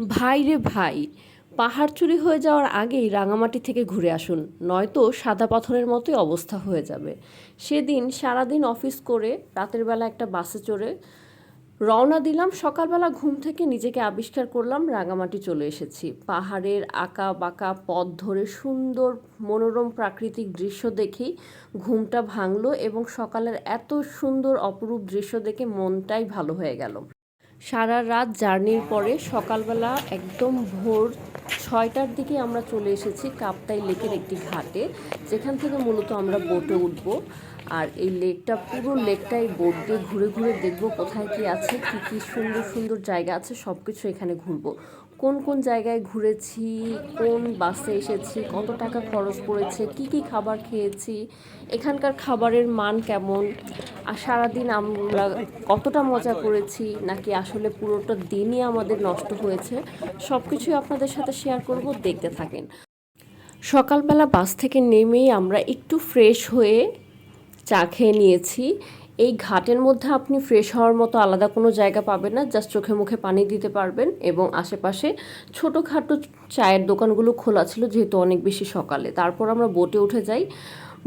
ভাই রে ভাই, পাহাড় চুরি হয়ে যাওয়ার আগেই রাঙামাটি থেকে ঘুরে আসুন, নয়তো সাদা পাথরের মতোই অবস্থা হয়ে যাবে। সেদিন সারাদিন অফিস করে রাতের বেলা একটা বাসে চড়ে রওনা দিলাম, সকালবেলা ঘুম থেকে নিজেকে আবিষ্কার করলাম, রাঙামাটি চলে এসেছি। পাহাড়ের আঁকা বাঁকা পথ ধরে সুন্দর মনোরম প্রাকৃতিক দৃশ্য দেখেই ঘুমটা ভাঙলো এবং সকালের এত সুন্দর অপরূপ দৃশ্য দেখে মনটাই ভালো হয়ে গেল। সারা রাত জার্নির পরে সকালবেলা একদম ভোর ছয়টার দিকে আমরা চলে এসেছি কাপ্তাই লেকের একটি ঘাটে, যেখান থেকে মূলত আমরা বোটে উঠব। আর এই লেকটা, পুরো লেকটাই বোট দিয়ে ঘুরে ঘুরে দেখব কোথায় কি আছে, কি কি সুন্দর সুন্দর জায়গা আছে সব কিছু এখানে ঘুরবো। কোন কোন জায়গায় ঘুরেছি, কোন বাসে এসেছি, কত টাকা খরচ পড়েছে কি কি খাবার খেয়েছি, এখানকার খাবারের মান কেমন, আর সারাদিন আমরা কতটা মজা করেছি, নাকি আসলে পুরোটা দিনই আমাদের নষ্ট হয়েছে সব কিছুই আপনাদের সাথে শেয়ার করব, দেখতে থাকেন। সকালবেলা বাস থেকে নেমেই আমরা একটু ফ্রেশ হয়ে চা খেয়ে নিয়েছি এই ঘাটের মধ্যে আপনি ফ্রেশ হওয়ার মতো আলাদা কোনো জায়গা পাবেন না জাস্ট চোখে মুখে পানি দিতে পারবেন এবং আশেপাশে ছোটোখাটো চায়ের দোকানগুলো খোলা ছিল যেহেতু অনেক বেশি সকালে। তারপর আমরা বোটে উঠে যাই।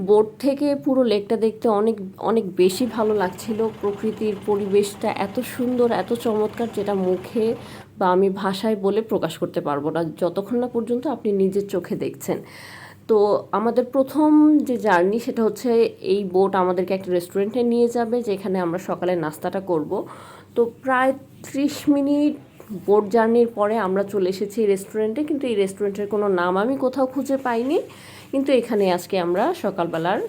বোট থেকে পুরো লেকটা দেখতে অনেক অনেক বেশি ভালো লাগছিল। প্রকৃতির পরিবেশটা এত সুন্দর, এত চমৎকার যেটা মুখে বা আমি ভাষায় বলে প্রকাশ করতে পারব না। যতক্ষণ না পর্যন্ত আপনি নিজের চোখে দেখছেন। তো আমাদের প্রথম যে জার্নি সেটা হচ্ছে এই বোট আমাদেরকে একটা রেস্টুরেন্টে নিয়ে যাবে, যেখানে আমরা সকালে নাস্তাটা করব। তো প্রায় ত্রিশ মিনিট বোট জার্নির পরে আমরা চলে এসেছি এই রেস্টুরেন্টে কিন্তু এই রেস্টুরেন্টের কোনো নাম আমি কোথাও খুঁজে পাইনি। কিন্তু এখানে আজকে আমরা সকালবেলার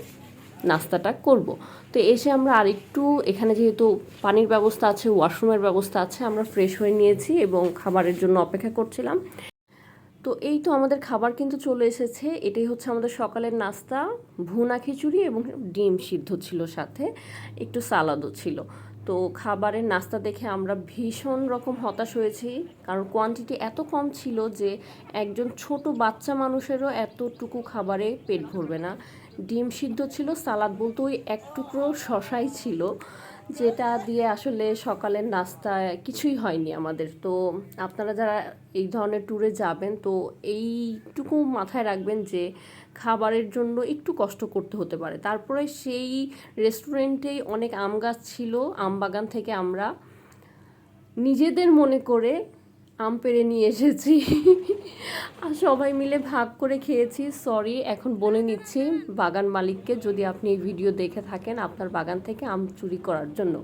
নাস্তাটা করব। তো এসে আমরা আরেকটু, এখানে যেহেতু পানির ব্যবস্থা আছে ওয়াশরুমের ব্যবস্থা আছে, আমরা ফ্রেশ হয়ে নিয়েছি এবং খাবারের জন্য অপেক্ষা করছিলাম। তো এই তো আমাদের খাবার কিন্তু চলে এসেছে। এটাই হচ্ছে আমাদের সকালের নাস্তা, ভুনা খিচুড়ি এবং ডিম সিদ্ধ ছিল সাথে, একটু সালাদও ছিল। তো খাবারের নাস্তা দেখে আমরা ভীষণ রকম হতাশ হয়েছি, কারণ কোয়ান্টিটি এত কম ছিল যে একজন ছোট বাচ্চা মানুষেরও এতটুকু খাবারে পেট ভরবে না। ডিম সিদ্ধ ছিল, সালাদ বলতে ওই এক টুকরো শশাই ছিল। যেটা দিয়ে আসলে সকালের নাস্তায় কিছুই হয়নি আমাদের। তো আপনারা যারা এই ধরনের ট্যুরে যাবেন, তো এইটুকু মাথায় রাখবেন যে খাবারের জন্য একটু কষ্ট করতে হতে পারে। তারপরে সেই রেস্টুরেন্টেই অনেক আম গাছ ছিল আম বাগান থেকে আমরা নিজেদের মনে করে আম পেড়ে নিয়ে এসেছি। আর সবাই মিলে ভাগ করে খেয়েছি। সরি এখন বলে নিচ্ছি বাগান মালিককে যদি আপনি এই ভিডিও দেখে থাকেন আপনার বাগান থেকে আম চুরি করার জন্য।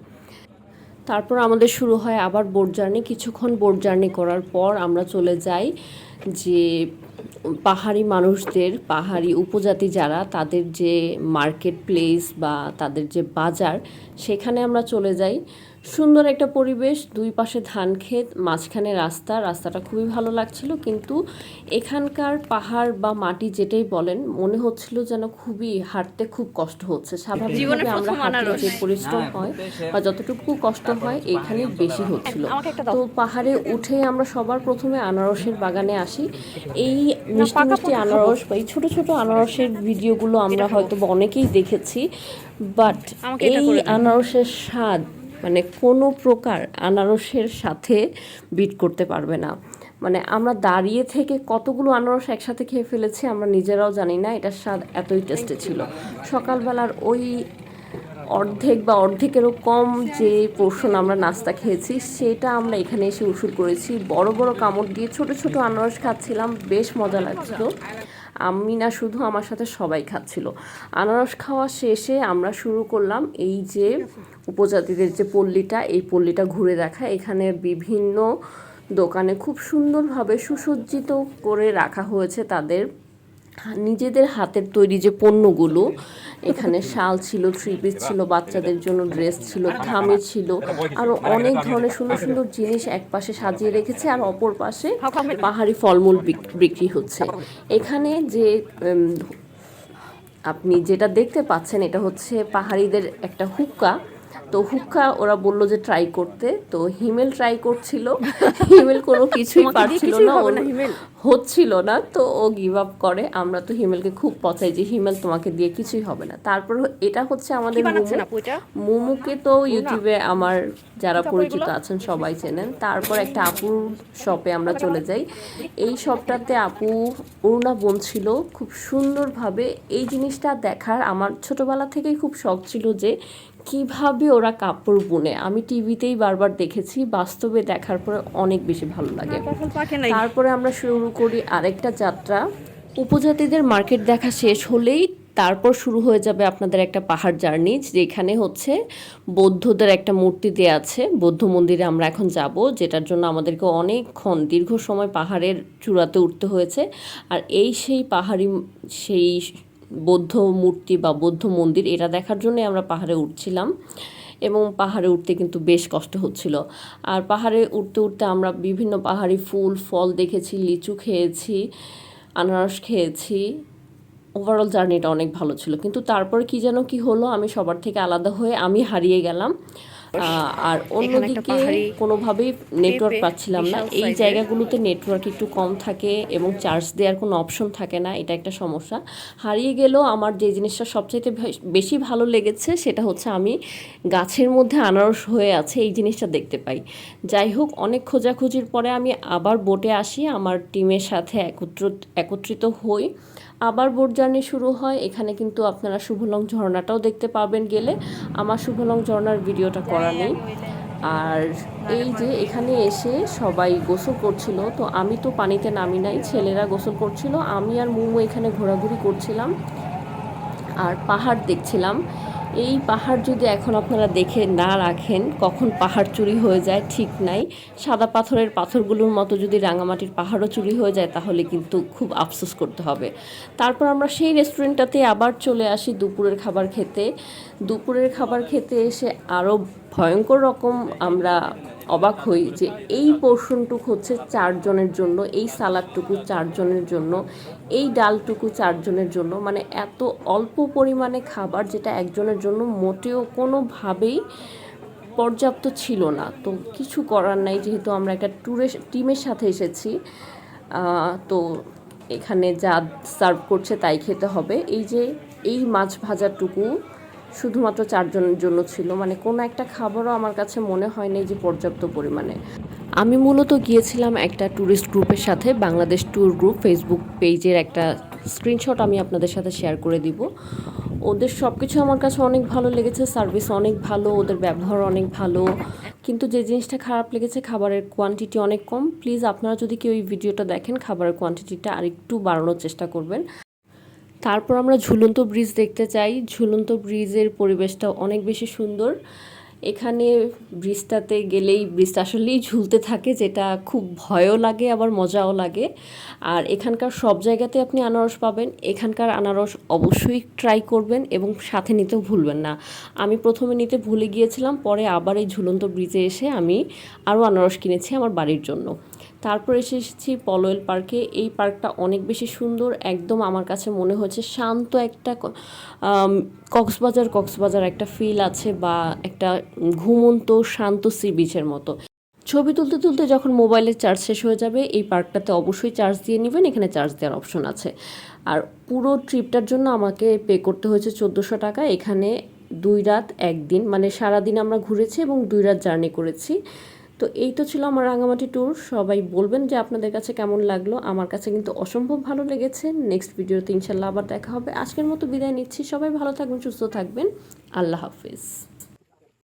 তারপর আমাদের শুরু হয় আবার বোট জার্নি কিছুক্ষণ বোট জার্নি করার পর আমরা চলে যাই যে পাহাড়ি মানুষদের, পাহাড়ি উপজাতি যারা, তাদের যে মার্কেট প্লেস বা তাদের যে বাজার, সেখানে আমরা চলে যাই। সুন্দর একটা পরিবেশ দুই পাশে ধান ক্ষেত মাঝখানে রাস্তা রাস্তাটা খুবই ভালো লাগছিল কিন্তু এখানকার পাহাড় বা মাটি যেটাই বলেন মনে হচ্ছিল যেন খুবই হাঁটতে খুব কষ্ট হচ্ছে। স্বাভাবিকভাবে আমরা হাঁটলে যে পরিশ্রম হয় বা যতটুকু কষ্ট হয় এখানে বেশি হচ্ছিল। তো পাহাড়ে উঠে আমরা সবার প্রথমে আনারসের বাগানে আসি। এই মিষ্টি মিষ্টি আনারস বা এই ছোট ছোট আনারসের ভিডিওগুলো আমরা হয়তো বা অনেকেই দেখেছি বাট এই আনারসের স্বাদ মানে কোনো প্রকার আনারসের সাথে বিট করতে পারবে না। মানে আমরা দাঁড়িয়ে থেকে কতগুলো আনারস একসাথে খেয়ে ফেলেছি আমরা নিজেরাও জানি না, এটার স্বাদ এতই টেস্টে ছিল। সকালবেলার ওই অর্ধেক বা অর্ধেকেরও কম যে পোর্শন আমরা নাস্তা খেয়েছি, সেটা আমরা এখানে এসে উসুল করেছি। বড় বড় কামড় দিয়ে ছোট ছোট আনারস খাচ্ছিলাম, বেশ মজা লাগছিল। আমি না শুধু আমার সাথে সবাই খাচ্ছিল। আনারস খাওয়া শেষে আমরা শুরু করলাম এই যে উপজাতিদের যে পল্লীটা, এই পল্লীটা ঘুরে দেখা। এখানে বিভিন্ন দোকানে খুব সুন্দরভাবে সুসজ্জিত করে রাখা হয়েছে তাদের নিজেদের হাতের তৈরি যে পণ্যগুলো এখানে শাল ছিল থ্রি পিস ছিল বাচ্চাদের জন্য ড্রেস ছিল থামি ছিল। আরও অনেক ধরনের সুন্দর সুন্দর জিনিস এক পাশে সাজিয়ে রেখেছে আর অপর পাশে পাহাড়ি ফলমূল বিক্রি হচ্ছে। এখানে যে আপনি যেটা দেখতে পাচ্ছেন এটা হচ্ছে পাহাড়িদের একটা হুক্কা। তো হুক্কা ওরা বলল যে ট্রাই করতে। তো হিমেল ট্রাই করছিল। হিমেল কোনো কিছুই পারছিল না। হচ্ছিল না তো ও গিভ আপ করে। আমরা তো হিমেলকে খুব পচাই যে হিমেল তোমাকে দিয়ে কিছুই হবে না। তারপর এটা হচ্ছে আমাদের মোমোকে তো ইউটিউবে আমার যারা পরিচিত আছেন সবাই চেনেন। তারপর একটা আপুর শপে আমরা চলে যাই। এই শপটাতে আপু অরুণা বোন ছিল। খুব সুন্দরভাবে এই জিনিসটা দেখার আমার ছোটবেলা থেকেই খুব শখ ছিল যে কীভাবে ওরা কাপড় বুনে। আমি টিভিতেই বারবার দেখেছি। বাস্তবে দেখার পরে অনেক বেশি ভালো লাগে। তারপরে আমরা শুরু করি আরেকটা যাত্রা। উপজাতিদের মার্কেট দেখা শেষ হলেই তারপর শুরু হয়ে যাবে আপনাদের একটা পাহাড় জার্নি, যেখানে হচ্ছে বৌদ্ধদের একটা মূর্তি দেওয়া আছে। বৌদ্ধ মন্দিরে আমরা এখন যাব, যেটার জন্য আমাদেরকে অনেকক্ষণ দীর্ঘ সময় পাহাড়ের চূড়াতে উঠতে হয়েছে। আর এই সেই পাহাড়ি, সেই বৌদ্ধ মূর্তি বা বৌদ্ধ মন্দির, এটা দেখার জন্যই আমরা পাহাড়ে উঠছিলাম। এবং পাহাড়ে উঠতে কিন্তু বেশ কষ্ট হচ্ছিল। আর পাহাড়ে উঠতে উঠতে আমরা বিভিন্ন পাহাড়ি ফুল, ফল দেখেছি, লিচু খেয়েছি, আনারস খেয়েছি। ওভারঅল জার্নিটা অনেক ভালো ছিল। কিন্তু তারপর কি যেন কি হলো আমি সবার থেকে আলাদা হয়ে আমি হারিয়ে গেলাম। আর অন্যদিকে কোনোভাবেই নেটওয়ার্ক পাচ্ছিলাম না। এই জায়গাগুলোতে নেটওয়ার্ক একটু কম থাকে এবং চার্জ দেওয়ার কোনো অপশন থাকে না এটা একটা সমস্যা। হারিয়ে গেলেও আমার যে জিনিসটা সবচাইতে বেশি ভালো লেগেছে সেটা হচ্ছে আমি গাছের মধ্যে আনারস হয়ে আছে এই জিনিসটা দেখতে পাই। যাই হোক অনেক খোঁজাখুঁজির পরে আমি আবার বোটে আসি আমার টিমের সাথে একত্র একত্রিত হই। আবার বোট জার্নি শুরু হয়। এখানে কিন্তু আপনারা শুভলং ঝর্ণাটাও দেখতে পাবেন গেলে। আমার শুভলং ঝর্ণার ভিডিওটা করা নেই। আর এই যে এখানে এসে সবাই গোসল করছিল। তো আমি তো পানিতে নামি নাই, ছেলেরা গোসল করছিল। আমি আর মুমু এখানে ঘোরাঘুরি করছিলাম। আর পাহাড় দেখছিলাম। এই পাহাড় যদি এখন আপনারা দেখে না রাখেন, কখন পাহাড় চুরি হয়ে যায় ঠিক নাই। সাদা পাথরের পাথরগুলোর মতো যদি রাঙামাটির পাহাড়ও চুরি হয়ে যায়, তাহলে কিন্তু খুব আফসোস করতে হবে। তারপর আমরা সেই রেস্টুরেন্টটাতে আবার চলে আসি দুপুরের খাবার খেতে। দুপুরের খাবার খেতে এসে আরও ভয়ঙ্কর রকম আমরা অবাক হই যে এই পোর্শনটুকু হচ্ছে চারজনের জন্য, এই সালাদটুকু চারজনের জন্য, এই ডালটুকু চারজনের জন্য। মানে এত অল্প পরিমাণে খাবার যেটা একজনের জন্য মোটেও কোনোভাবেই পর্যাপ্ত ছিল না। তো কিছু করার নাই, যেহেতু আমরা একটা ট্যুরের টিমের সাথে এসেছি তো এখানে যা সার্ভ করছে তাই খেতে হবে। এই যে, এই মাছ ভাজাটুকু শুধুমাত্র চারজনের জন্য ছিল। মানে কোনো একটা খাবারও আমার কাছে মনে হয়নি যে পর্যাপ্ত পরিমাণে। আমি মূলত গিয়েছিলাম একটা ট্যুরিস্ট গ্রুপের সাথে, বাংলাদেশ ট্যুর গ্রুপ ফেসবুক পেজের একটা স্ক্রিনশট আমি আপনাদের সাথে শেয়ার করে দিব। ওদের সব কিছু আমার কাছে অনেক ভালো লেগেছে সার্ভিস অনেক ভালো, ওদের ব্যবহার অনেক ভালো। কিন্তু যে জিনিসটা খারাপ লেগেছে, খাবারের কোয়ান্টিটি অনেক কম। প্লিজ আপনারা যদি কেউ এই ভিডিওটা দেখেন, খাবারের কোয়ান্টিটিটা আরেকটু বাড়ানোর চেষ্টা করবেন। তারপর আমরা ঝুলন্ত ব্রিজ দেখতে চাই। ঝুলন্ত ব্রিজের পরিবেশটা অনেক বেশি সুন্দর। এখানে ব্রিজটাতে গেলেই, ব্রিজটা আসলেই ঝুলতে থাকে, যেটা খুব ভয়ও লাগে, আবার মজাও লাগে। আর এখানকার সব জায়গাতে আপনি আনারস পাবেন। এখানকার আনারস অবশ্যই ট্রাই করবেন এবং সাথে নিতেও ভুলবেন না। আমি প্রথমে নিতে ভুলে গিয়েছিলাম, পরে আবার এই ঝুলন্ত ব্রিজে এসে আমি আরও আনারস কিনেছি আমার বাড়ির জন্য। তারপর এসে এসেছি পলোয়েল পার্কে। এই পার্কটা অনেক বেশি সুন্দর, একদম আমার কাছে মনে হচ্ছে শান্ত একটা কক্সবাজার কক্সবাজার একটা ফিল আছে বা একটা ঘুমন্ত, শান্ত সি বিচের মতো। ছবি তুলতে তুলতে যখন মোবাইলের চার্জ শেষ হয়ে যাবে, এই পার্কটাতে অবশ্যই চার্জ দিয়ে নেবেন, এখানে চার্জ দেওয়ার অপশন আছে। আর পুরো ট্রিপটার জন্য আমাকে পে করতে হয়েছে চোদ্দোশো টাকা। এখানে দুই রাত, একদিন মানে সারাদিন আমরা ঘুরেছি এবং দুই রাত জার্নি করেছি। তো এই তো ছিল আমার রাঙামাটি ট্যুর সবাই বলবেন যে আপনাদের কাছে কেমন লাগল। আমার কাছে কিন্তু অসম্ভব ভালো লেগেছে। নেক্সট ভিডিওতে ইনশাল্লাহ আবার দেখা হবে। আজকের মতো বিদায় নিচ্ছি। সবাই ভালো থাকবেন, সুস্থ থাকবেন। আল্লাহ হাফিজ।